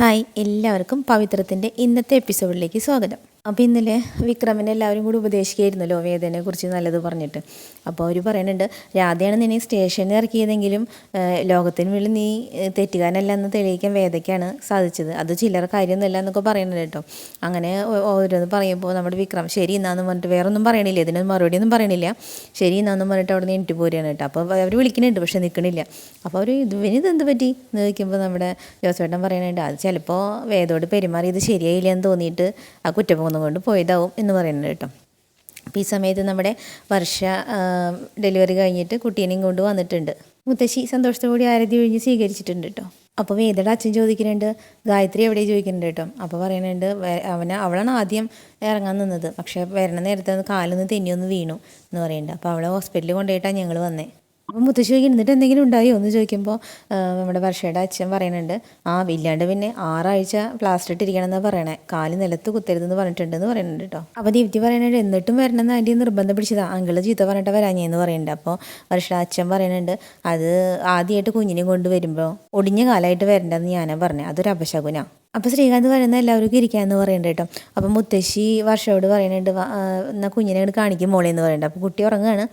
Hi എല്ലാവർക്കും പവിത്രത്തിന്റെ ഇന്നത്തെ എപ്പിസോഡിലേക്ക് സ്വാഗതം. അപ്പോൾ ഇന്നലെ വിക്രമിനെ എല്ലാവരും കൂടി ഉപദേശിക്കുകയായിരുന്നല്ലോ വേദനയെ കുറിച്ച് നല്ലത് പറഞ്ഞിട്ട്. അപ്പോൾ അവർ പറയുന്നുണ്ട് രാധയാണ് നിന്നെ സ്റ്റേഷനിൽ ഇറക്കിയതെങ്കിലും ലോകത്തിന് വേണ്ടി നീ തെറ്റുകാരനല്ല എന്ന് തെളിയിക്കാൻ വേദയ്ക്കാണ് സാധിച്ചത്. അത് ചില്ലറ കാര്യമൊന്നുമല്ല എന്നൊക്കെ പറയുന്നുണ്ട് കേട്ടോ. അങ്ങനെ ഓരോന്ന് പറയുമ്പോൾ നമ്മുടെ വിക്രം ശരി എന്നാന്ന് പറഞ്ഞിട്ട് വേറെ ഒന്നും പറയണില്ല. ഇതിന് മറുപടി ഒന്നും പറയണില്ല. ശരി എന്നാന്ന് പറഞ്ഞിട്ട് അവിടെ നിന്ന് എനിക്ക് പോരുകയാണ് കേട്ടോ അപ്പോൾ അവർ വിളിക്കുന്നുണ്ട് പക്ഷെ നിൽക്കണില്ല അപ്പോൾ അവർ ഇതുവിന് ഇതെന്ത് പറ്റി? എന്ന് ചോദിക്കുമ്പോൾ നമ്മുടെ ജോസേട്ടൻ പറയുന്നുണ്ട് അത് ചിലപ്പോൾ വേദോട് പെരുമാറിയത് ശരിയായില്ല എന്ന് തോന്നിയിട്ട് ആ കുറ്റബോധം കൊണ്ട് പോയതാവും എന്ന് പറയുന്നത് കേട്ടോ. അപ്പോൾ ഈ സമയത്ത് നമ്മുടെ വർഷ ഡെലിവറി കഴിഞ്ഞിട്ട് കുട്ടീനെയും കൊണ്ട് വന്നിട്ടുണ്ട്. മുത്തശ്ശി സന്തോഷത്തോടെ ആരതി ഒഴിഞ്ഞ് സ്വീകരിച്ചിട്ടുണ്ട് കേട്ടോ. അപ്പോൾ വേദയുടെ അച്ഛൻ ചോദിക്കുന്നുണ്ട് ഗായത്രി എവിടെ? ചോദിക്കുന്നുണ്ട് കേട്ടോ. അപ്പോൾ പറയുന്നുണ്ട് അവന് അവളാണ് ആദ്യം ഇറങ്ങാൻ നിന്നത്. പക്ഷേ വരണ നേരത്തെ കാലൊന്ന് തെന്നിയൊന്ന് വീണു എന്ന് പറയുന്നുണ്ട്. അപ്പോൾ അവളെ ഹോസ്പിറ്റലിൽ കൊണ്ടുപോയിട്ടാണ് ഞങ്ങൾ വന്നേ. അപ്പോൾ മുത്തശ്ശി ചോദിക്കും എന്നിട്ട് എന്തെങ്കിലും ഉണ്ടായോ? എന്ന് ചോദിക്കുമ്പോൾ നമ്മുടെ വർഷയുടെ അച്ഛൻ പറയുന്നുണ്ട് ആ ഇല്ലാണ്ട് പിന്നെ ആറാഴ്ച പ്ലാസ്റ്റർ ഇട്ടിരിക്കണം എന്നാണ് പറയണേ. കാൽ നിലത്ത് കുത്തരുതെന്ന് പറഞ്ഞിട്ടുണ്ടെന്ന് പറയുന്നുണ്ട് കേട്ടോ. അപ്പോൾ ദീപ്തി പറയുന്നുണ്ട് എന്നിട്ടും വരണമെന്ന് ആന്റി നിർബന്ധം പിടിച്ചതാ. അങ്കിൾ ചീത്ത പറഞ്ഞിട്ട് വരാഞ്ഞെന്ന് പറയുന്നുണ്ട്. അപ്പോൾ വർഷയുടെ അച്ഛൻ പറയുന്നുണ്ട് അത് ആദ്യമായിട്ട് കുഞ്ഞിനെ കൊണ്ട് വരുമ്പോൾ ഒടിഞ്ഞ കാലമായിട്ട് വരണ്ടെന്ന് ഞാനാ പറഞ്ഞത് അതൊരു അപശകുനാ. അപ്പോൾ ശ്രീകാന്ത് പറയുന്ന എല്ലാവർക്കും ഇരിക്കാമെന്ന് പറയുന്നുണ്ട് കേട്ടോ. അപ്പോൾ മുത്തശ്ശി വർഷയോട് പറയുന്നുണ്ട് എന്നാൽ കുഞ്ഞിനെ അങ്ങോട്ട് കാണിക്കും മോളെ എന്ന് പറയുന്നുണ്ട് അപ്പോൾ കുട്ടി ഉറങ്ങുകയാണ്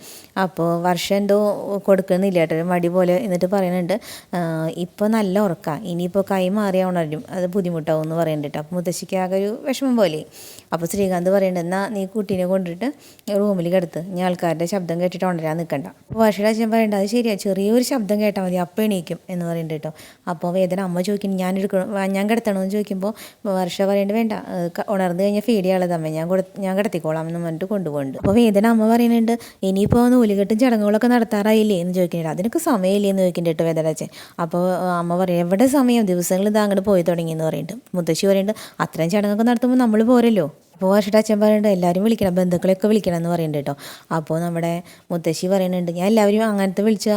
അപ്പോൾ വർഷം എന്തോ കൊടുക്കുന്നില്ല കേട്ടോ. മടി പോലെ എന്നിട്ട് പറയുന്നുണ്ട് ഇപ്പോൾ നല്ല ഉറക്കാം. ഇനിയിപ്പോൾ കൈ മാറിയാൽ ഉണരും. അത് ബുദ്ധിമുട്ടാവും എന്ന് പറയുന്നുണ്ട് കേട്ടോ. അപ്പോൾ മുത്തശ്ശിക്ക് ആകെ ഒരു വിഷമം പോലെ. അപ്പോൾ ശ്രീകാന്ത് പറയുന്നത് എന്നാൽ നീ കുട്ടീനെ കൊണ്ടിട്ട് റൂമിൽ കിടത്ത് ഇനി ആൾക്കാരുടെ ശബ്ദം കേട്ടിട്ട് ഉണരാൻ നിൽക്കണ്ട അപ്പോൾ വർഷയുടെ അച്ഛൻ പറയേണ്ട അത് ശരിയാണ് ചെറിയൊരു ശബ്ദം കേട്ടാൽ മതി അപ്പോൾ എണീക്കും എന്ന് പറയുന്നുണ്ട് കേട്ടോ. അപ്പോൾ വേദന അമ്മ ചോദിക്കുന്നു ഞാൻ എടുക്കണം? ഞാൻ കിടത്തണമെന്ന് ചോദിക്കുമ്പോൾ വർഷ പറയേണ്ടത് വേണ്ട ഉണർന്നു കഴിഞ്ഞാൽ ഫീഡ് ചെയ്യാനുള്ളത് അമ്മ ഞാൻ ഞാൻ കിടത്തിക്കോളാം എന്ന് പറഞ്ഞിട്ട് കൊണ്ടുപോകുന്നുണ്ട്. അപ്പോൾ വേദന അമ്മ പറയുന്നുണ്ട് ഇനിയിപ്പോൾ നൂലുകെട്ടും ചടങ്ങുകളൊക്കെ നടത്താറായില്ലേ? എന്ന് ചോദിക്കുന്നുണ്ട്. അതിനൊക്കെ സമയമില്ലേ എന്ന് ചോദിക്കുന്നുണ്ട് കേട്ടോ വേദന അച്ഛൻ. അപ്പോൾ അമ്മ പറയും എവിടെ സമയം? ദിവസങ്ങൾ ഇത് അങ്ങോട്ട് പോയി തുടങ്ങി എന്ന് പറയുന്നുണ്ട് മുത്തശ്ശി പറയുന്നുണ്ട് അത്രയും ചടങ്ങൊക്കെ നടത്തുമ്പോൾ നമ്മൾ പോരല്ലോ. അപ്പോൾ വർഷയുടെ അച്ഛൻ പറയുന്നുണ്ട് എല്ലാവരും വിളിക്കണം ബന്ധുക്കളെയൊക്കെ വിളിക്കണം എന്ന് പറയുന്നുണ്ട് കേട്ടോ. അപ്പോൾ നമ്മുടെ മുത്തശ്ശി പറയുന്നുണ്ട് ഞാൻ എല്ലാവരും അങ്ങനത്തെ വിളിച്ച്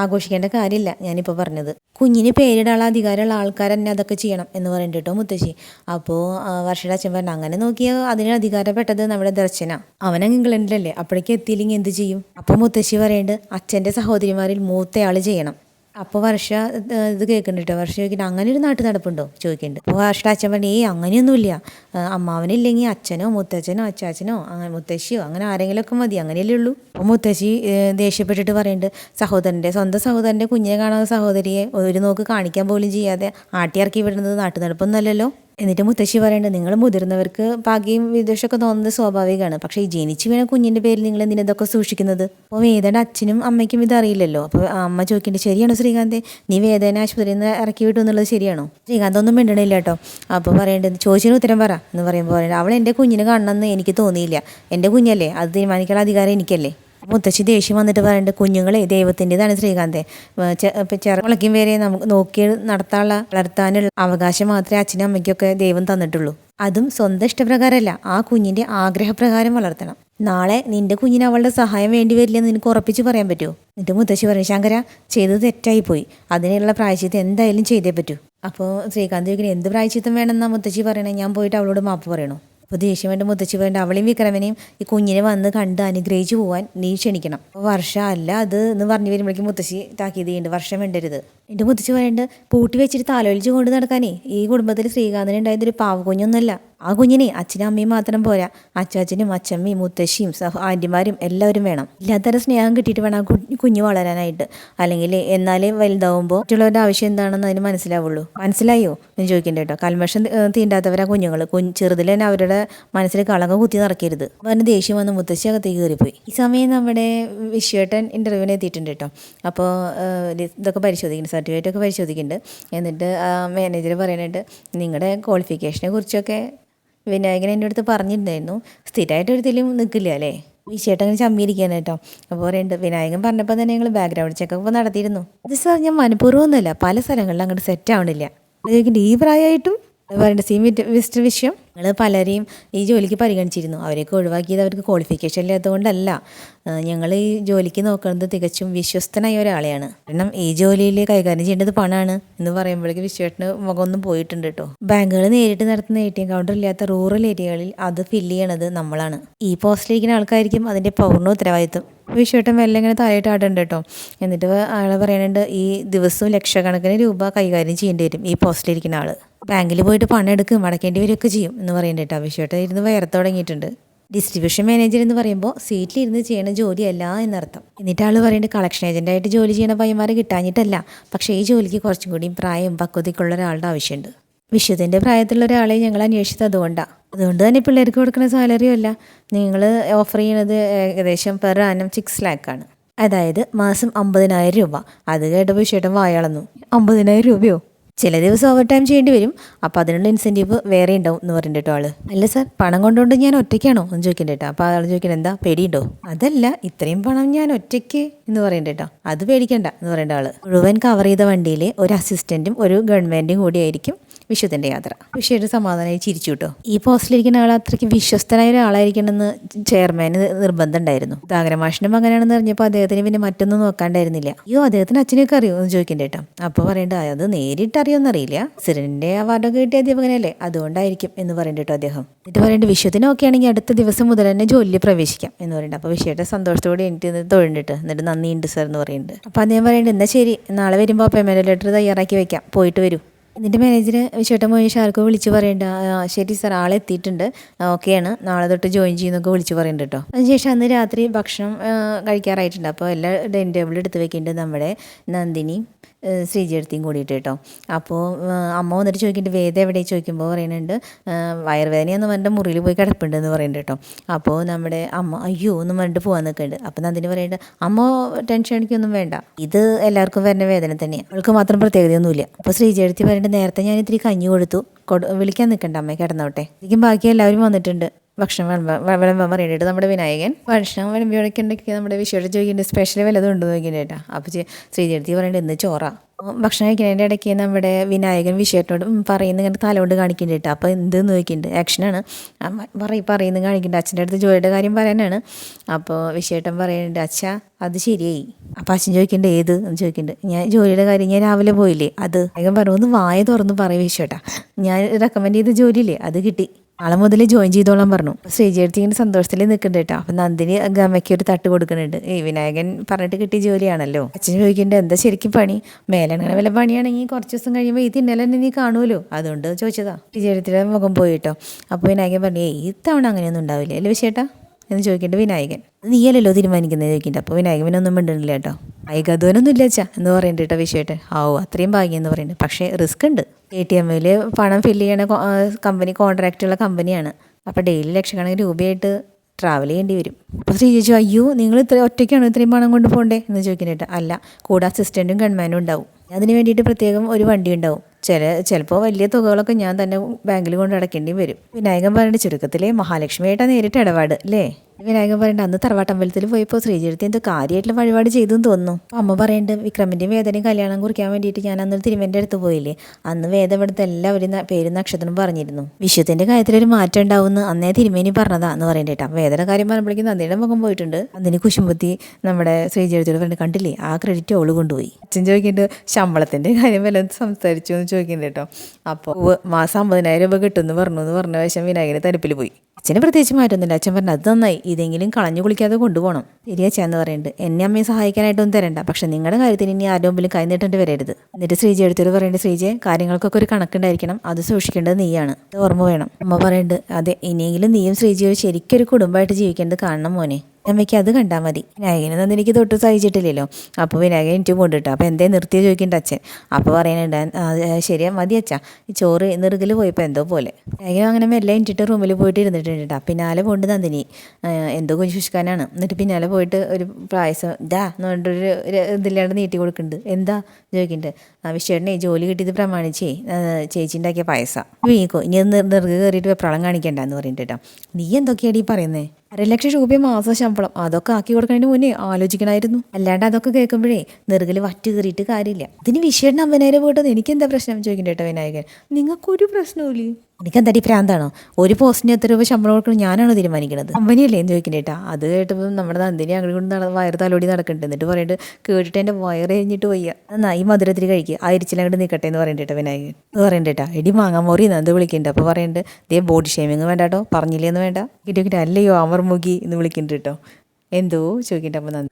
ആഘോഷിക്കേണ്ട കാര്യമില്ല ഞാനിപ്പോൾ പറഞ്ഞത്. കുഞ്ഞിന് പേരിടാനുള്ള അധികാരമുള്ള ആൾക്കാർ തന്നെ അതൊക്കെ ചെയ്യണം എന്ന് പറയുന്നുണ്ട് കേട്ടോ മുത്തശ്ശി. അപ്പോൾ വർഷയുടെ അച്ഛൻ പറഞ്ഞു അങ്ങനെ നോക്കിയാൽ അതിന് അധികാരപ്പെട്ടത് നമ്മുടെ ദർശന. അവനങ്ങ് ഇംഗ്ലണ്ടിലല്ലേ അപ്പോഴേക്കും എത്തിയില്ലെങ്കിൽ എന്ത് ചെയ്യും? അപ്പോൾ മുത്തശ്ശി പറയുന്നുണ്ട് അച്ഛന്റെ സഹോദരിമാരിൽ മൂത്തയാൾ ചെയ്യണം. അപ്പോൾ വർഷ ഇത് കേൾക്കുന്നുണ്ട് വർഷ ചോദിക്കുന്നുണ്ട് അങ്ങനെ ഒരു നാട്ടു നടപ്പുണ്ടോ? ചോദിക്കുന്നുണ്ട് അപ്പോൾ വർഷയുടെ അച്ഛൻ പറഞ്ഞു ഏയ് അങ്ങനെയൊന്നുമില്ല. അമ്മാവനില്ലെങ്കിൽ അച്ഛനോ മുത്തച്ഛനോ അച്ചാച്ചനോ അങ്ങനെ മുത്തശ്ശിയോ അങ്ങനെ ആരെങ്കിലുമൊക്കെ മതി. അങ്ങനെയല്ലേ ഉള്ളൂ. അപ്പോൾ മുത്തശ്ശി ദേഷ്യപ്പെട്ടിട്ട് പറയുന്നുണ്ട് സഹോദരന്റെ സ്വന്തം സഹോദരന്റെ കുഞ്ഞിനെ കാണാത്ത സഹോദരിയെ ഒരു നോക്ക് കാണിക്കാൻ പോലും ചെയ്യാതെ ആട്ടിയിറക്കി വിടുന്നത് നാട്ടു നടപ്പൊന്നുമല്ലല്ലോ എന്നിട്ട് മുത്തശ്ശി പറയേണ്ടത് നിങ്ങൾ മുതിർന്നവർക്ക് ഭാഗ്യം വിദേശമൊക്കെ തോന്നുന്നത് സ്വാഭാവികമാണ്. പക്ഷേ ഈ ജനിച്ചു വീണ കുഞ്ഞിന്റെ പേരിൽ നിങ്ങൾ എന്തിനാ ഇതൊക്കെ സൂക്ഷിക്കുന്നത്? അപ്പോൾ വേദയുടെ അച്ഛനും അമ്മയ്ക്കും ഇതറിയില്ലല്ലോ അപ്പോൾ അമ്മ ചോദിക്കേണ്ടത് ശരിയാണോ ശ്രീകാന്ത്? നീ വേദന ആശുപത്രിയിൽ നിന്ന് ഇറക്കി വിട്ടു എന്നുള്ളത് ശരിയാണോ? ശ്രീകാന്ത് ഒന്നും മിണ്ടണില്ല കേട്ടോ. അപ്പോൾ പറയേണ്ടത് ചോദിച്ചതിന് ഉത്തരം പറ എന്ന് പറയുമ്പോൾ അവൾ എന്റെ കുഞ്ഞിനെ കാണണമെന്ന് എനിക്ക് തോന്നിയില്ല. എന്റെ കുഞ്ഞല്ലേ അത് തീരുമാനിക്കാനുള്ള അധികാരം എനിക്കല്ലേ? മുത്തശ്ശി ദേഷ്യം വന്നിട്ട് പറയുന്നുണ്ട് കുഞ്ഞുങ്ങളെ ദൈവത്തിന്റെതാണ് ശ്രീകാന്തെ. ചെറുളക്കും വരെ നമുക്ക് നോക്കി നടത്താനുള്ള വളർത്താനുള്ള അവകാശം മാത്രമേ അച്ഛനും അമ്മയ്ക്കൊക്കെ ദൈവം തന്നിട്ടുള്ളൂ. അതും സ്വന്തം ഇഷ്ടപ്രകാരമല്ല. ആ കുഞ്ഞിന്റെ ആഗ്രഹപ്രകാരം വളർത്തണം. നാളെ നിന്റെ കുഞ്ഞിന് അവളുടെ സഹായം വേണ്ടി വരില്ലെന്ന് നിനക്ക് ഉറപ്പിച്ച് പറയാൻ പറ്റുമോ? എന്നിട്ട് മുത്തശ്ശി പറയും ശങ്കര ചെയ്തത് തെറ്റായിപ്പോയി അതിനുള്ള പ്രായശ്ചിത്തം എന്തായാലും ചെയ്തേ പറ്റൂ. അപ്പോൾ ശ്രീകാന്ത് ചോദിക്കുന്നത് എന്ത് പ്രായശ്ചിത്തം വേണമെന്നാ മുത്തശ്ശി പറയണേ? ഞാൻ പോയിട്ട് അവളോട് മാപ്പ് പറയണോ? അപ്പോൾ ദേഷ്യം വേണ്ട മുത്തച്ഛി വേണ്ട അവളെയും വിക്രമനെയും ഈ കുഞ്ഞിനെ വന്ന് കണ്ട് അനുഗ്രഹിച്ചു പോകാൻ നീ ക്ഷണിക്കണം. അപ്പോൾ വർഷ അല്ല അത് എന്ന് പറഞ്ഞു വരുമ്പോഴേക്കും മുത്തശ്ശി താക്കീത് ചെയ്യുന്നുണ്ട് വർഷം വേണ്ടരുത് എന്റെ മുത്തച്ഛി വേണ്ട പൂട്ടി വെച്ചിട്ട് താലോലിച്ച് കൊണ്ട് നടക്കാനേ ഈ കുടുംബത്തിൽ ശ്രീകാന്തിനുണ്ടായതൊരു പാവ കുഞ്ഞൊന്നുമല്ല. ആ കുഞ്ഞിനെ അച്ഛനും അമ്മയും മാത്രം പോരാ. അച്ചാച്ചനും അച്ഛമ്മയും മുത്തശ്ശിയും സഹ ആന്റിമാരും എല്ലാവരും വേണം. ഇല്ലാത്തരം സ്നേഹം കിട്ടിയിട്ട് വേണം ആ കുഞ്ഞു വളരാനായിട്ട്. അല്ലെങ്കിൽ എന്നാലേ വലുതാവുമ്പോൾ മറ്റുള്ളവരുടെ ആവശ്യം എന്താണെന്ന് അതിന് മനസ്സിലാവുള്ളൂ. മനസ്സിലായോ? ഞാൻ ചോദിക്കണ്ട കേട്ടോ. കൽമഷം തീണ്ടാത്തവരാ കുഞ്ഞുങ്ങൾ കുഞ്ഞ് ചെറുതിൽ തന്നെ അവരുടെ മനസ്സിൽ കളങ്ക കുത്തി നടക്കരുത്. അവന് ദേഷ്യം വന്ന് മുത്തശ്ശി അകത്തേക്ക് കയറിപ്പോയി. ഈ സമയം നമ്മുടെ വിശ്വേട്ടൻ ഇന്റർവ്യൂവിന് എത്തിയിട്ടുണ്ട് കേട്ടോ. അപ്പോൾ ഇതൊക്കെ പരിശോധിക്കുന്നുണ്ട്. സർട്ടിഫിക്കറ്റ് ഒക്കെ പരിശോധിക്കുന്നുണ്ട്. എന്നിട്ട് മാനേജർ പറയുന്നുണ്ട് നിങ്ങളുടെ ക്വാളിഫിക്കേഷനെ കുറിച്ചൊക്കെ വിനായകൻ എന്റെ അടുത്ത് പറഞ്ഞിട്ടുണ്ടായിരുന്നു. സ്ഥിരമായിട്ട് ഒരിക്കലും നിൽക്കില്ല അല്ലേ? വിശേഷം അങ്ങനെ ചമ്മിയിരിക്കാൻ കേട്ടോ. അപ്പോൾ പറയുന്നുണ്ട് വിനായകൻ പറഞ്ഞപ്പോൾ തന്നെ ഞങ്ങൾ ബാക്ക്ഗ്രൗണ്ട് ചെക്കപ്പ് നടത്തിയിരുന്നു. ഇത് സാർ ഞാൻ മനഃപൂർവം ഒന്നുമല്ല പല സ്ഥലങ്ങളിലും അങ്ങോട്ട് സെറ്റ് ആവണില്ല. ഈ പ്രായമായിട്ടും സീ വിസിറ്റ് വിഷയം ഞങ്ങൾ പലരെയും ഈ ജോലിക്ക് പരിഗണിച്ചിരുന്നു. അവരെയൊക്കെ ഒഴിവാക്കിയത് അവർക്ക് ക്വാളിഫിക്കേഷൻ ഇല്ലാത്തതുകൊണ്ടല്ല. ഞങ്ങൾ ഈ ജോലിക്ക് നോക്കുന്നത് തികച്ചും വിശ്വസ്തനായ ഒരാളെയാണ്. കാരണം ഈ ജോലിയിൽ കൈകാര്യം ചെയ്യേണ്ടത് പണമാണ് എന്ന് പറയുമ്പോഴേക്ക് വിശ്വേട്ടന് മുഖമൊന്നും പോയിട്ടുണ്ട് കേട്ടോ ബാങ്കുകൾ നേരിട്ട് നടത്തുന്ന എ ടി എം കൗണ്ടർ ഇല്ലാത്ത റൂറൽ ഏരിയകളിൽ അത് ഫില്ല് ചെയ്യണത് നമ്മളാണ്. ഈ പോസ്റ്റിലിരിക്കുന്ന ആൾക്കായിരിക്കും അതിന്റെ പൂർണ ഉത്തരവാദിത്വം. വിഷുവട്ടം വെല്ലം ഇങ്ങനെ തലയിട്ട് ആടുണ്ട് കേട്ടോ എന്നിട്ട് ആൾ പറയുന്നുണ്ട് ഈ ദിവസവും ലക്ഷക്കണക്കിന് രൂപ കൈകാര്യം ചെയ്യേണ്ടി വരും ഈ പോസ്റ്റിലിരിക്കുന്ന ആൾ ബാങ്കിൽ പോയിട്ട് പണം എടുക്കും അടയ്ക്കേണ്ടി വരികയൊക്കെ ചെയ്യും എന്ന് പറയുന്നുണ്ട് കേട്ടോ. വിഷയമായിട്ട് ഇരുന്ന് വയറത്ത് തുടങ്ങിയിട്ടുണ്ട്. ഡിസ്ട്രിബ്യൂഷൻ മാനേജർ എന്ന് പറയുമ്പോൾ സീറ്റിലിരുന്ന് ചെയ്യുന്ന ജോലിയല്ല എന്നർത്ഥം. എന്നിട്ട് ആൾ പറയുന്നത് കളക്ഷൻ ഏജന്റായിട്ട് ജോലി ചെയ്യുന്ന പയ്യന്മാർ കിട്ടാഞ്ഞിട്ടല്ല. പക്ഷേ ഈ ജോലിക്ക് കുറച്ചും കൂടി പ്രായം പക്വതയ്ക്കുള്ള ഒരാളുടെ ആവശ്യമുണ്ട്. വിശുദ്ധന്റെ പ്രായത്തിലുള്ള ഒരാളെ ഞങ്ങൾ അന്വേഷിച്ചത് അതുകൊണ്ടാണ് അതുകൊണ്ട് തന്നെ പിള്ളേർക്ക് കൊടുക്കുന്ന സാലറിയും അല്ല. നിങ്ങൾ ഓഫർ ചെയ്യുന്നത് ഏകദേശം പെർ ആനം സിക്സ് ലാക്കാണ് അതായത് മാസം അമ്പതിനായിരം രൂപ. അത് കേട്ടപ്പോൾ വിഷേട്ടൻ വായാളന്നു. അമ്പതിനായിരം രൂപയോ? ചില ദിവസം ഓവർ ടൈം ചെയ്യേണ്ടി വരും. അപ്പോൾ അതിനുള്ള ഇൻസെന്റീവ് വേറെ ഉണ്ടാവും എന്ന് പറയുന്നുണ്ട് കേട്ടോ ആൾ. അല്ല സാർ പണം കൊണ്ടുകൊണ്ട് ഞാൻ ഒറ്റയ്ക്കാണോ? എന്ന് ചോദിക്കണ്ട കേട്ടോ അപ്പോൾ ആൾ ചോദിക്കുന്നത് എന്താ പേടിയുണ്ടോ? അതല്ല ഇത്രയും പണം ഞാൻ ഒറ്റയ്ക്ക് എന്ന് പറയുന്നുണ്ട് കേട്ടോ അത് പേടിക്കണ്ട എന്ന് പറയേണ്ട ആൾ. മുഴുവൻ കവർ ചെയ്ത വണ്ടിയിൽ ഒരു അസിസ്റ്റന്റും ഒരു ഗവൺമെന്റും കൂടിയായിരിക്കും വിശുദ്ധന്റെ യാത്ര. വിഷയുടെ സമാധാനമായി ചിരിച്ചു കേട്ടോ. ഈ പോസ്റ്റിലിരിക്കുന്ന ആൾ അത്രയ്ക്ക് വിശ്വസ്തനായ ഒരാളായിരിക്കണമെന്ന് ചെയർമാന് നിർബന്ധം ഉണ്ടായിരുന്നു. ദാഗരമാഷിന്റെ മകനാണെന്ന് അറിഞ്ഞപ്പോൾ അദ്ദേഹത്തിന് പിന്നെ മറ്റൊന്നും നോക്കാണ്ടായിരുന്നില്ല. അയ്യോ അദ്ദേഹത്തിന് അച്ഛനെയൊക്കെ അറിയുമോ എന്ന് ചോദിക്കണ്ട കേട്ടോ അപ്പോൾ പറയേണ്ട അത് നേരിട്ട് അറിയുമെന്നറിയില്ല. സിറിന്റെ അവാർഡൊക്കെ കിട്ടിയ അധ്യാപകനല്ലേ? അതുകൊണ്ടായിരിക്കും എന്ന് പറയേണ്ട കേട്ടോ അദ്ദേഹം. എന്നിട്ട് പറയേണ്ട വിഷയത്തിന് ഓക്കെ ആണെങ്കിൽ അടുത്ത ദിവസം മുതൽ തന്നെ ജോലിയിൽ പ്രവേശിക്കാം എന്ന് പറയുന്നുണ്ട് അപ്പോൾ വിഷയത്തെ സന്തോഷത്തോടെ എനിക്ക് തൊഴിലിട്ട് എന്നിട്ട് നന്ദിയുണ്ട് സർ എന്ന് പറയുന്നുണ്ട് അപ്പോൾ അദ്ദേഹം പറയേണ്ടത് എന്നാൽ ശരി നാളെ വരുമ്പോൾ പേയ്മെന്റ് ലെറ്റർ തയ്യാറാക്കി വെക്കാം. പോയിട്ട് വരൂ. എന്നിട്ട് മാനേജർ ചേട്ടൻ പോയി ഷാർക്ക് വിളിച്ച് പറയണ്ട "ആ, ശരി സാർ ആളെത്തിയിട്ടുണ്ട് ഓക്കെയാണ് നാളെ തൊട്ട് ജോയിൻ ചെയ്യുന്നൊക്കെ വിളിച്ച് പറയുന്നുണ്ട് കേട്ടോ അതിനുശേഷം അന്ന് രാത്രി ഭക്ഷണം കഴിക്കാറായിട്ടുണ്ട്. അപ്പോൾ എല്ലാ ഡൈനിങ് ടേബിളിൽ എടുത്ത് വെക്കേണ്ടത് നമ്മുടെ നന്ദിനി ശ്രീജേടത്തിയും കൂടിയിട്ട് കേട്ടോ. അപ്പോൾ അമ്മ വന്നിട്ട് ചോദിക്കുന്നുണ്ട് വേദ എവിടെ? ചോദിക്കുമ്പോൾ പറയുന്നുണ്ട് വയറുവേദനയൊന്നും പറഞ്ഞിട്ട് മുറിയിൽ പോയി കിടപ്പുണ്ട് എന്ന് പറയുന്നുണ്ട് കേട്ടോ. അപ്പോൾ നമ്മുടെ അമ്മ അയ്യോ എന്ന് പറഞ്ഞിട്ട് പോകാൻ നിൽക്കുന്നുണ്ട്. അപ്പോൾ നന്ദിനി പറയുന്നുണ്ട് അമ്മ ടെൻഷൻ അടിക്കൊന്നും വേണ്ട. ഇത് എല്ലാവർക്കും വരുന്ന വേദന തന്നെയാണ്. അവൾക്ക് മാത്രം പ്രത്യേകതയൊന്നുമില്ല. അപ്പോൾ ശ്രീജേടത്തി പറയുന്നുണ്ട് നേരത്തെ ഞാൻ ഇത്തിരി കഞ്ഞി കൊടുത്തു. കൊടു വിളിക്കാൻ നിൽക്കണ്ട അമ്മ കിടന്നോട്ടെ. ഇതിക്കും ബാക്കി എല്ലാവരും വന്നിട്ടുണ്ട്. ഭക്ഷണം വിളമ്പാൻ പറയുന്നുണ്ട് നമ്മുടെ വിനായകൻ. ഭക്ഷണം വിളമ്പിയൊക്കെ നമ്മുടെ വിഷയോടെ ചോദിക്കേണ്ട സ്പെഷ്യൽ വല്ലതും ഉണ്ടോ നോക്കിയിട്ട് അപ്പോൾ ശ്രീജേടത്തി പറയേണ്ടത് ഇന്ന് ചോറാ. ഭക്ഷണം കഴിക്കുന്നതിന്റെ ഇടയ്ക്ക് നമ്മുടെ വിനായകൻ വിഷയത്തോട് പറയുന്ന ഇങ്ങനെ തലകൊണ്ട് കാണിക്കുന്നുണ്ട് അപ്പോൾ എന്തെന്ന് നോക്കിയിട്ടുണ്ട് ആക്ഷനാണ് പറയും പറയുന്നത് കാണിക്കുന്നുണ്ട് അച്ഛന്റെ അടുത്ത് ജോലിയുടെ കാര്യം പറയാനാണ്. അപ്പോൾ വിഷയട്ടൻ പറയുന്നുണ്ട് അച്ഛ അത് ശരിയായി. അപ്പം അച്ഛൻ ചോദിക്കേണ്ട ഏത്? എന്ന് ചോദിക്കുന്നുണ്ട് ഞാൻ ജോലിയുടെ കാര്യം ഞാൻ രാവിലെ പോയില്ലേ? അത്? വേഗം പറഞ്ഞു വായ തുറന്ന് പറയും വിഷയട്ടാ ഞാൻ റെക്കമെൻഡ് ചെയ്ത ജോലിയില്ലേ? അത് കിട്ടി. നാളെ മുതൽ ജോയിൻ ചെയ്തോളാം പറഞ്ഞു. ശ്രീജേടത്തി ഇങ്ങനെ സന്തോഷത്തിൽ നിൽക്കുന്നുണ്ട് കേട്ടോ അപ്പം നന്ദിനി ഗമയ്ക്ക് ഒരു തട്ട് കൊടുക്കുന്നുണ്ട് ഈ വിനായകൻ പറഞ്ഞിട്ട് കിട്ടിയ ജോലിയാണല്ലോ. അച്ഛൻ ചോദിക്കുന്നുണ്ട് എന്താ ശരിക്കും പണി? മേലങ്ങനെ വല്ല പണിയാണെങ്കിൽ കുറച്ച് ദിവസം കഴിയുമ്പോൾ ഈ തിന്നലെ തന്നെ നീ കാണുമല്ലോ അതുകൊണ്ട് ചോദിച്ചതാ. ശ്രീജേടത്തിയുടെ മുഖം പോയി കേട്ടോ അപ്പോൾ വിനായകൻ പറഞ്ഞു ഈ തവണ അങ്ങനെയൊന്നും ഉണ്ടാവില്ല. അല്ലേ വിശേട്ടാ? എന്ന് ചോദിക്കേണ്ട വിനായകൻ. നീയല്ലല്ലോ തീരുമാനിക്കുന്നത് ചോദിക്കേണ്ട. അപ്പോൾ വിനായകൻ പിന്നെ ഒന്നും മിണ്ടുന്നില്ല കേട്ടോ. ഐകധ്വനൊന്നും ഇല്ല അച്ഛാ എന്ന് പറയണ്ട കേട്ടോ വിഷയമായിട്ട്. ആവോ അത്രയും ഭാഗ്യം എന്ന് പറയുന്നത് പക്ഷേ റിസ്ക് ഉണ്ട്. എ ടി എമ്മിൽ പണം ഫില്ല് ചെയ്യണ കമ്പനി കോൺട്രാക്റ്റുള്ള കമ്പനിയാണ് അപ്പോൾ ഡെയിലി ലക്ഷക്കണക്കിന് രൂപയായിട്ട് ട്രാവൽ ചെയ്യേണ്ടി വരും. അപ്പോൾ ശ്രീ ചോദിച്ചു അയ്യോ നിങ്ങൾ ഇത്ര ഒറ്റയ്ക്കാണോ ഇത്രയും പണം കൊണ്ട് പോകണ്ടേ എന്ന് ചോദിക്കുന്നുണ്ട് അല്ല കൂടെ അസിസ്റ്റന്റും ഗൺമാനും ഉണ്ടാവും. അതിന് വേണ്ടിയിട്ട് പ്രത്യേകം ഒരു വണ്ടി ഉണ്ടാവും. ചില ചിലപ്പോൾ വലിയ തുകകളൊക്കെ ഞാൻ തന്നെ ബാങ്കിൽ കൊണ്ട് അടയ്ക്കേണ്ടി വരും. വിനായകൻ പറഞ്ഞ ചുരുക്കത്തിലെ മഹാലക്ഷ്മിയായിട്ടാണ് നേരിട്ട് ഇടപാട് അല്ലേ വിനായകൻ പറയേണ്ട അന്ന് തറവാട്ടമ്പലത്തിൽ പോയപ്പോൾ ശ്രീജയത്തി എന്തോ കാര്യമായിട്ടുള്ള വഴിപാട് ചെയ്തു എന്ന് തോന്നുന്നു അമ്മ പറയേണ്ട വിക്രമിന്റെയും വേദനയും കല്യാണം കുറിക്കാൻ വേണ്ടിയിട്ട് ഞാൻ അന്ന് തിരുവന്റെ അടുത്ത് പോയില്ലേ? അന്ന് വേദ ഇവിടുത്തെ എല്ലാവരും പേര് നക്ഷത്രം പറഞ്ഞിരുന്നു. വിശുദ്ധന്റെ കാര്യത്തിൽ ഒരു മാറ്റം ഉണ്ടാവുമെന്ന് അന്നേ തിരുമേനി പറഞ്ഞതാ എന്ന് പറയേണ്ടിട്ട് അപ്പോൾ വേദന കാര്യം പറയുമ്പോഴേക്കും നന്ദിയുടെ മുഖം പോയിട്ടുണ്ട്. അതിന് കുശുമ്പത്തി നമ്മുടെ ശ്രീജയത്തിയോട് പറഞ്ഞിട്ട് കണ്ടില്ലേ? ആ ക്രെഡിറ്റ് അവൾ കൊണ്ടുപോയി. അച്ഛൻ ചോദിക്കേണ്ടത് ശമ്പളത്തിന്റെ കാര്യം വല്ലതും സംസാരിച്ചു എന്ന് ചോദിക്കുന്നുണ്ട് കേട്ടോ. അപ്പോൾ മാസം അമ്പതിനായിരം രൂപ കിട്ടുമെന്ന് പറഞ്ഞു എന്ന് പറഞ്ഞ വശം വിനായകന് തരപ്പിൽ പോയി. അച്ഛനെ പ്രത്യേകിച്ച് മാറ്റൊന്നുമില്ല അച്ഛൻ പറഞ്ഞു അത് നന്നായി. ഇതെങ്കിലും കളഞ്ഞു കുളിക്കാതെ കൊണ്ടുപോകണം. ശരിയാച്ചാ എന്ന് പറയുന്നുണ്ട്. എന്നെ അമ്മയെ സഹായിക്കാനായിട്ടൊന്നും തരണ്ട. പക്ഷെ നിങ്ങളുടെ കാര്യത്തിന് ഇനി ആരുടെ മുമ്പിലും കൈ നീട്ടേണ്ടി വരരുത്. എന്നിട്ട് ശ്രീജി എടുത്തിട്ട് പറയുന്നുണ്ട് ശ്രീജെ കാര്യങ്ങൾക്കൊക്കെ ഒരു കണക്കുണ്ടായിരിക്കണം. അത് സൂക്ഷിക്കേണ്ടത് നീയാണ്. അത് ഓർമ്മ വേണം. അമ്മ പറയുന്നുണ്ട് അതെ ഇനിയെങ്കിലും നീയും ശ്രീജിയോ ശരിക്കൊരു കുടുംബമായിട്ട് ജീവിക്കേണ്ടത് കാണണം മോനെ. അമ്മയ്ക്ക് അത് കണ്ടാൽ മതി. വിനായകനെ നന്ദി എനിക്ക് തൊട്ട് സഹിച്ചിട്ടില്ലല്ലോ. അപ്പോൾ വിനായകൻ എനിക്ക് കൊണ്ടിട്ടു അപ്പോൾ എന്തേ നിർത്തിയ ചോദിക്കേണ്ട അച്ഛൻ. അപ്പോൾ പറയുന്നുണ്ട് "ആ, ആ, ശരിയാ മതി അച്ഛാ. ഈ ചോറ് നിറുകിൽ പോയപ്പോൾ എന്തോ പോലെ. വിനായകൻ അങ്ങനെ മെല്ലെ ഇട്ടിട്ട് റൂമിൽ പോയിട്ട് ഇരുന്നിട്ടുണ്ട് പിന്നാലെ പോണ്ട് നന്ദിനി. എന്തോ കുഞ്ഞു ശുഷ്കാനാണ് എന്നിട്ട് പിന്നാലെ പോയിട്ട് ഒരു പ്രായസം ഇതാ എന്ന് പറഞ്ഞിട്ടൊരു ഇതില്ലാണ്ട് നീട്ടി കൊടുക്കുന്നുണ്ട്. എന്താ? ചോദിക്കുന്നുണ്ട്. ആ വിഷയേട്ടനെ ജോലി കിട്ടിയത് പ്രമാണിച്ചേ. ചേച്ചി ഉണ്ടാക്കിയ പായസം. വീക്കോ ഇനി അത് നെറുക് കയറിയിട്ട് വെപ്രാളം കാണിക്കണ്ട എന്ന് പറയുന്നുണ്ട് കേട്ടോ നീ എന്തൊക്കെയാണ് ഈ പറയുന്നേ? അര ലക്ഷം രൂപ മാസ ശമ്പളം അതൊക്കെ ആക്കി കൊടുക്കുന്നതിന് മുന്നേ ആലോചിക്കണമായിരുന്നു അല്ലാണ്ട് അതൊക്കെ കേൾക്കുമ്പോഴേ നെറുകിൽ വറ്റ് കയറിയിട്ട് കാര്യമില്ല. ഇതിന് വിഷയം അമ്മനേരെ എനിക്ക് എന്താ പ്രശ്നം? ചോദിക്കണ്ടേട്ടോ വിനായകൻ. നിങ്ങൾക്കൊരു പ്രശ്നമില്ലേ എനിക്കെന്താടി ഭ്രാന്താണോ? ഒരു പോസ്റ്റിന് എത്ര രൂപ ശമ്പളം കൊടുക്കണം ഞാനാണ് തീരുമാനിക്കുന്നത് കമ്പനിയല്ലേ എന്ന് ചോദിക്കുന്നത് കേട്ടോ അത് കേട്ടപ്പോൾ നമ്മുടെ നന്ദിനി അങ്ങോട്ട് കൊണ്ട് നട വയറ് തലോടി നടക്കുന്നുണ്ട് എന്നിട്ട് പറഞ്ഞിട്ട് കേട്ടിട്ട് എന്റെ വയറ് കഴിഞ്ഞിട്ട് വയ്യ. എന്നാ ഈ മധുരത്തിൽ കഴിക്കുക ആ ഇരിച്ചിലങ്ങോട്ട് നിൽക്കട്ടെ എന്ന് പറയണ്ടേട്ടാ വിനായകൻ. എന്ന് പറയണ്ടേട്ടാ എടി മാങ്ങാൻ മോറി എന്ത് വിളിക്കുന്നുണ്ട് അപ്പോൾ പറയണ്ട് ദേ ബോഡി ഷേമിങ് വേണ്ട കേട്ടോ പറഞ്ഞില്ലേന്ന് വേണ്ട. കിട്ടിയോ കിട്ടിയ അല്ലയോ അമർമുഖി എന്ന് വിളിക്കുന്നുണ്ട് കേട്ടോ എന്തോ ചോദിക്കട്ടെ അപ്പോൾ നന്ദി.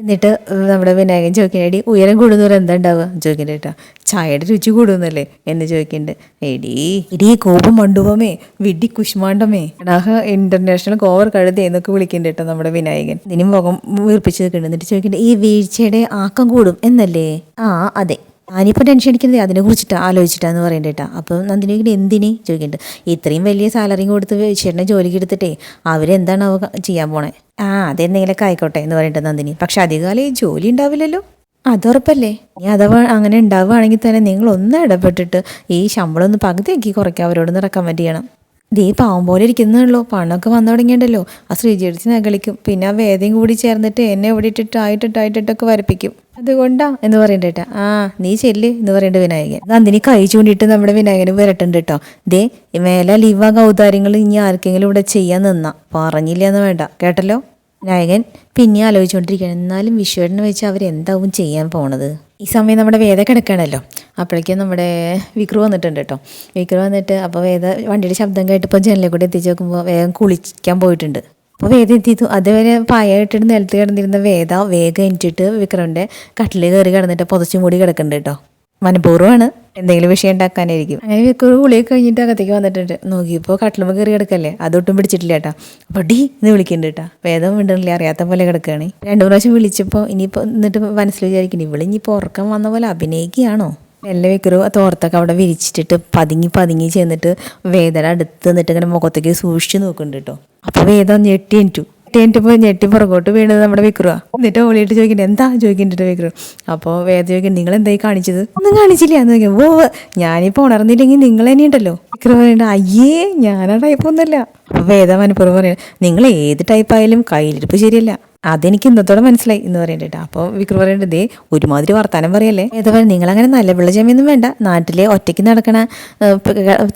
എന്നിട്ട് നമ്മുടെ വിനായകൻ ചോദിക്കണേടി ഉയരം കൂടുന്നവർ എന്താ ഉണ്ടാവുക ചോദിക്കണ്ട കേട്ടോ ചായയുടെ രുചി കൂടുന്നല്ലേ? എന്ന് ചോദിക്കണ്ട്. എടി എടി കോപം മണ്ടുപമേ വിഡി കുഷ്മാണ്ടമേ ഡാഹ ഇന്റർനാഷണൽ കോവർ കഴുതി എന്നൊക്കെ വിളിക്കണ്ട കേട്ടോ നമ്മുടെ വിനായകൻ. ഇനിയും മുഖം വീർപ്പിച്ച് നിൽക്കുന്നുണ്ട് എന്നിട്ട് ചോദിക്കണ്ട ഈ വീഴ്ചയുടെ ആക്കം കൂടും എന്നല്ലേ? ആ അതെ. ഞാനിപ്പോൾ ടെൻഷൻ അടിക്കുന്നത് അതിനെ കുറിച്ചിട്ട് ആലോചിച്ചിട്ടാന്ന് പറയണ്ടേട്ടാ അപ്പം നന്ദിനി എന്തിന്? ചോദിക്കുന്നുണ്ട് ഇത്രയും വലിയ സാലറി കൊടുത്ത് ചേട്ടനെ ജോലിക്ക് എടുത്തിട്ടേ അവരെന്താണ് അവ ചെയ്യാൻ പോണേ? ആ അതെന്തെങ്കിലുമൊക്കെ ആയിക്കോട്ടെ എന്ന് പറഞ്ഞിട്ട് നന്ദിനി. പക്ഷെ അധികകാലം ഈ ജോലി ഉണ്ടാവില്ലല്ലോ. അതുറപ്പല്ലേ? ഇനി അഥവാ അങ്ങനെ ഉണ്ടാവുകയാണെങ്കിൽ തന്നെ നിങ്ങൾ ഒന്ന് ഇടപെട്ടിട്ട് ഈ ശമ്പളം ഒന്ന് പകുതിയാക്കി കുറയ്ക്കാൻ അവരോടൊന്ന് റെക്കമെൻഡ് ചെയ്യണം. ദേ പാവം പോലെ ഇരിക്കുന്നുള്ളൂ പണമൊക്കെ വന്നു തുടങ്ങിയിട്ടുണ്ടല്ലോ ആ ശ്രീജിയെടുത്ത് നകളിക്കും പിന്നെ ആ വേദയും കൂടി ചേർന്നിട്ട് എന്നെ ഇവിടെ ഇട്ടിട്ട് ആയിട്ടിട്ടായിട്ടിട്ടൊക്കെ വരപ്പിക്കും. അതുകൊണ്ടാ എന്ന് പറയണ്ടേട്ടാ ആ നീ ചെല്ല് എന്ന് പറയേണ്ട വിനായകൻ. നന്ദിനി കൈ ചൂണ്ടിയിട്ട് നമ്മുടെ വിനായകന് വരട്ടുണ്ട് കേട്ടോ. ദേ മേലെ ലീവ കൗതാര്യങ്ങൾ ഇനി ആർക്കെങ്കിലും ഇവിടെ ചെയ്യാൻ നിന്നാ. പറഞ്ഞില്ല എന്ന് വേണ്ട. കേട്ടല്ലോ? വിനായകൻ പിന്നെ ആലോചിച്ചുകൊണ്ടിരിക്കുകയാണ് എന്നാലും വിശ്വനെ വെച്ച് അവരെന്താവും ചെയ്യാൻ പോണത്? ഈ സമയം നമ്മുടെ വേദ കിടക്കുകയാണല്ലോ. അപ്പോഴേക്കും നമ്മുടെ വിക്രു വന്നിട്ടുണ്ട് കേട്ടോ. വിക്രു വന്നിട്ട് അപ്പോൾ വേദ വണ്ടിയുടെ ശബ്ദം കേട്ടപ്പോൾ ജനലിൽ കൂടെ എത്തിച്ച് നോക്കുമ്പോൾ വേഗം കുളിക്കാൻ പോയിട്ടുണ്ട്. അപ്പോൾ വേദ ചെയ്തു? അതുവരെ പായ നിലത്ത് കിടന്നിരുന്ന വേദ വേഗം എനിച്ചിട്ട് വിക്രമിന്റെ കട്ടിൽ കയറി കിടന്നിട്ട് പുതച്ചും കൂടി കിടക്കുന്നുണ്ട് കേട്ടോ മനഃപൂർവമാണ്. എന്തെങ്കിലും വിഷയം ഉണ്ടാക്കാനായിരിക്കും. അങ്ങനെ വിക്രം ഗുളിയൊക്കെ കഴിഞ്ഞിട്ട് അകത്തേക്ക് വന്നിട്ടുണ്ട്. നോക്കിയപ്പോൾ കട്ടിലുമ്പോൾ കയറി കിടക്കല്ലേ? അതൊട്ടും പിടിച്ചിട്ടില്ല കേട്ടോ അപ്പോൾ ഡി എന്ന് വിളിക്കുന്നുണ്ട് കേട്ടോ വേദം മിണ്ടണില്ല അറിയാത്ത പോലെ കിടക്കുകയാണ് രണ്ടു പ്രാവശ്യം വിളിച്ചപ്പോൾ ഇനിയിപ്പോൾ എന്നിട്ട് മനസ്സിൽ വിചാരിക്കുന്നു ഇവിടെ ഇനിയിപ്പോൾ ഉറക്കം വന്ന പോലെ അഭിനയിക്കുകയാണോ? എല്ലാ വിക്രു തോർത്തൊക്കെ അവിടെ വിരിച്ചിട്ടിട്ട് പതുങ്ങി പതുങ്ങി ചെന്നിട്ട് വേദന അടുത്ത് നിന്നിട്ട് ഇങ്ങനെ മുഖത്തേക്ക് സൂക്ഷിച്ച് നോക്കുന്നുണ്ട് കേട്ടോ അപ്പോൾ വേദ ഞെട്ടി എനിറ്റു ഞെട്ടിപ്പോൾ ഞെട്ടി പുറകോട്ട് വീണത് നമ്മുടെ വിക്രുവാ എന്നിട്ട് ഓളിയിട്ട് ചോദിക്കണ്ടേ എന്താ? ചോദിക്കണ്ടിട്ട് വിക്രു അപ്പോൾ വേദ ചോദിക്കും നിങ്ങൾ എന്തായി കാണിച്ചത്? ഒന്നും കാണിച്ചില്ല. എന്ന് ചോദിക്കും ഓ ഞാനിപ്പോൾ ഉണർന്നില്ലെങ്കിൽ നിങ്ങൾ തന്നെ ഉണ്ടല്ലോ. വിക്രു പറയണ്ട അയ്യേ ഞാനാ ടൈപ്പ് ഒന്നുമല്ല. അപ്പോൾ വേദ മനപ്പുറം പറയുന്നത് നിങ്ങൾ ഏത് ടൈപ്പ് ആയാലും കയ്യിലിരിപ്പ് ശരിയല്ല. അതെനിക്ക് ഇന്നത്തോടെ മനസ്സിലായി എന്ന് പറയണ്ടേട്ടാ. അപ്പോൾ വിക്രു പറയേണ്ടത് ഒരുമാതിരി വർത്താനം പറയല്ലേ? ഏതായാലും നിങ്ങൾ അങ്ങനെ നല്ല പിള്ള ജമിയൊന്നും വേണ്ട. നാട്ടിലെ ഒറ്റയ്ക്ക് നടക്കണ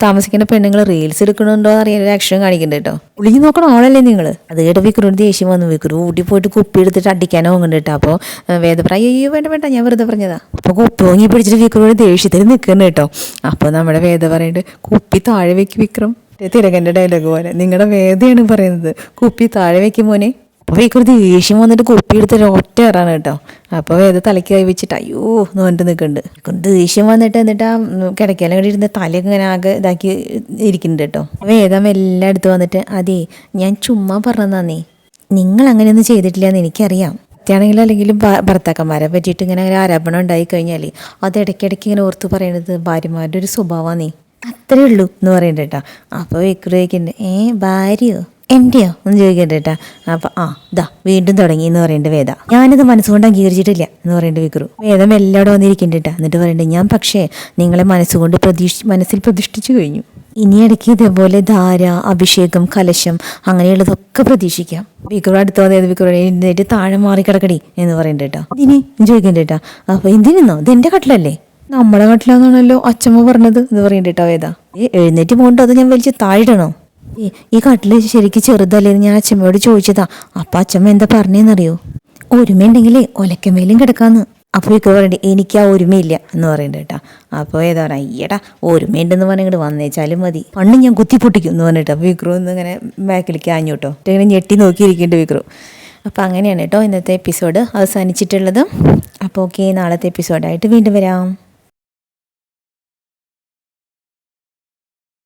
താമസിക്കുന്ന പെണ്ണുങ്ങൾ റീൽസ് എടുക്കണുണ്ടോ അറിയാൻ ഒരു അക്ഷരം കാണിക്കുന്നുണ്ട് കേട്ടോ. ഒളിഞ്ഞു നോക്കണ ആളല്ലേ നിങ്ങൾ അത് കേട്ട് വിക്രുവിന് ദേഷ്യം വന്നു. വിക്രു ഊട്ടി പോയിട്ട് കുപ്പി എടുത്തിട്ട് അടിക്കാനോ അങ്ങോട്ട് കേട്ടോ. അപ്പോൾ വേദപ്രായ അയ്യോ വേണ്ട വേണ്ട ഞാൻ വെറുതെ പറഞ്ഞതാ. അപ്പോൾ കുപ്പി വാങ്ങി പിടിച്ചിട്ട് വിക്രുവിന് ദേഷ്യത്തിൽ നിൽക്കുന്നു കേട്ടോ. അപ്പോൾ നമ്മുടെ വേദ പറയുന്നുണ്ട് കുപ്പി താഴെ വെക്ക് വിക്രം. തിരകന്റെ ഡയലോഗ് പോലെ നിങ്ങളുടെ വേദയാണ് പറയുന്നത്. കുപ്പി താഴെ വെക്കും മോനെ. അപ്പോൾ ഒരു ദേഷ്യം വന്നിട്ട് കുപ്പി എടുത്തിട്ട് ഒറ്റ ഇറാണ് കേട്ടോ. അപ്പോൾ വേദ തലയ്ക്ക് കൈ വെച്ചിട്ട് അയ്യോ എന്ന് പറഞ്ഞിട്ട് നിൽക്കുന്നുണ്ട് കൊണ്ട് ദേഷ്യം വന്നിട്ട് എന്നിട്ട് ആ കിടക്കലും കൂടി ഇരുന്ന് തലയൊക്കെ ഇങ്ങനെ ആകെ ഇതാക്കി ഇരിക്കുന്നുണ്ട് കേട്ടോ. വേദം എല്ലാം എടുത്ത് വന്നിട്ട് അതേ ഞാൻ ചുമ്മാ പറഞ്ഞതാന്നേ. നിങ്ങൾ അങ്ങനെയൊന്നും ചെയ്തിട്ടില്ല എന്ന് എനിക്കറിയാം. ാണെങ്കിൽ അല്ലെങ്കിലും ഭർത്താക്കന്മാരെ പറ്റിയിട്ട് ഇങ്ങനെ ഒരു ആരോപണം ഉണ്ടായി കഴിഞ്ഞാൽ അത് ഇടയ്ക്കിടയ്ക്ക് ഇങ്ങനെ ഓർത്ത് പറയണത് ഭാര്യമാരുടെ ഒരു സ്വഭാവമാണ് അത്രേ ഉള്ളൂ എന്ന് പറയുന്നുണ്ട് കേട്ടോ. അപ്പോൾ വിക്രയ്ക്കുണ്ട് ഏ ഭാര്യയോ? എന്റെയോ എന്ന് ചോദിക്കട്ടെ കേട്ടാ അപ്പം ആ ദാ വീണ്ടും തുടങ്ങി എന്ന് പറയേണ്ട വേദ. ഞാനിത് മനസ്സുകൊണ്ട് അംഗീകരിച്ചിട്ടില്ല എന്ന് പറയേണ്ട വിക്രു. വേദം എല്ലായിടും വന്നിരിക്കുന്നുണ്ട് എന്നിട്ട് പറയണ്ടേ ഞാൻ പക്ഷേ നിങ്ങളെ മനസ്സുകൊണ്ട് പ്രതീക്ഷ മനസ്സിൽ പ്രതിഷ്ഠിച്ചു കഴിഞ്ഞു. ഇനി ഇടയ്ക്ക് ഇതേപോലെ ധാര അഭിഷേകം കലശം അങ്ങനെയുള്ളതൊക്കെ പ്രതീക്ഷിക്കാം. വിക്രു അടുത്ത് വന്നത് വിക്രു എഴുന്നേറ്റ് താഴെ മാറി കിടക്കടി എന്ന് പറയണ്ട കേട്ടോ ഇതിന് ചോദിക്കണ്ട കേട്ടാ അപ്പൊ എന്തിനോ ഇത് എന്റെ കട്ടിലല്ലേ? നമ്മളെ കട്ടിലാന്നാണല്ലോ അച്ഛമ്മ പറഞ്ഞത് എന്ന് പറയണ്ട കേട്ടോ വേദ. എഴുന്നേറ്റ് പോകണ്ടോ? അത് ഞാൻ വലിച്ച് താഴെ ഏ ഈ കട്ടിൽ ശരിക്കും ചെറുതല്ലേ ഞാൻ അച്ഛമ്മയോട് ചോദിച്ചതാ. അപ്പൊ അച്ഛമ്മ എന്താ പറഞ്ഞേന്നറിയോ? ഒരുമയുണ്ടെങ്കിലേ ഒലക്കമേലും കിടക്കാന്ന്. അപ്പോൾ ഇക്ക പറയണ്ടേ എനിക്ക് ആ ഒരുമയില്ല എന്ന് പറയണ്ട കേട്ടാ. അപ്പോൾ ഏതാ പറയുക അയ്യടാ ഒരുമയുണ്ടെന്ന് പറഞ്ഞിട്ട് വന്നേച്ചാലും മതി. പണ്ട് ഞാൻ കുത്തി പൊട്ടിക്കും എന്ന് പറഞ്ഞിട്ട് അപ്പോൾ വിക്രു ഒന്ന് ഇങ്ങനെ ബാക്കിലേക്ക് ആഞ്ഞു ഇങ്ങനെ ഞെട്ടി നോക്കിയിരിക്കുന്നുണ്ട് വിക്രു. അപ്പോൾ അങ്ങനെയാണ് കേട്ടോ ഇന്നത്തെ എപ്പിസോഡ് അവസാനിച്ചിട്ടുള്ളത്. അപ്പോൾ ഓക്കെ നാളത്തെ എപ്പിസോഡായിട്ട് വീണ്ടും വരാം.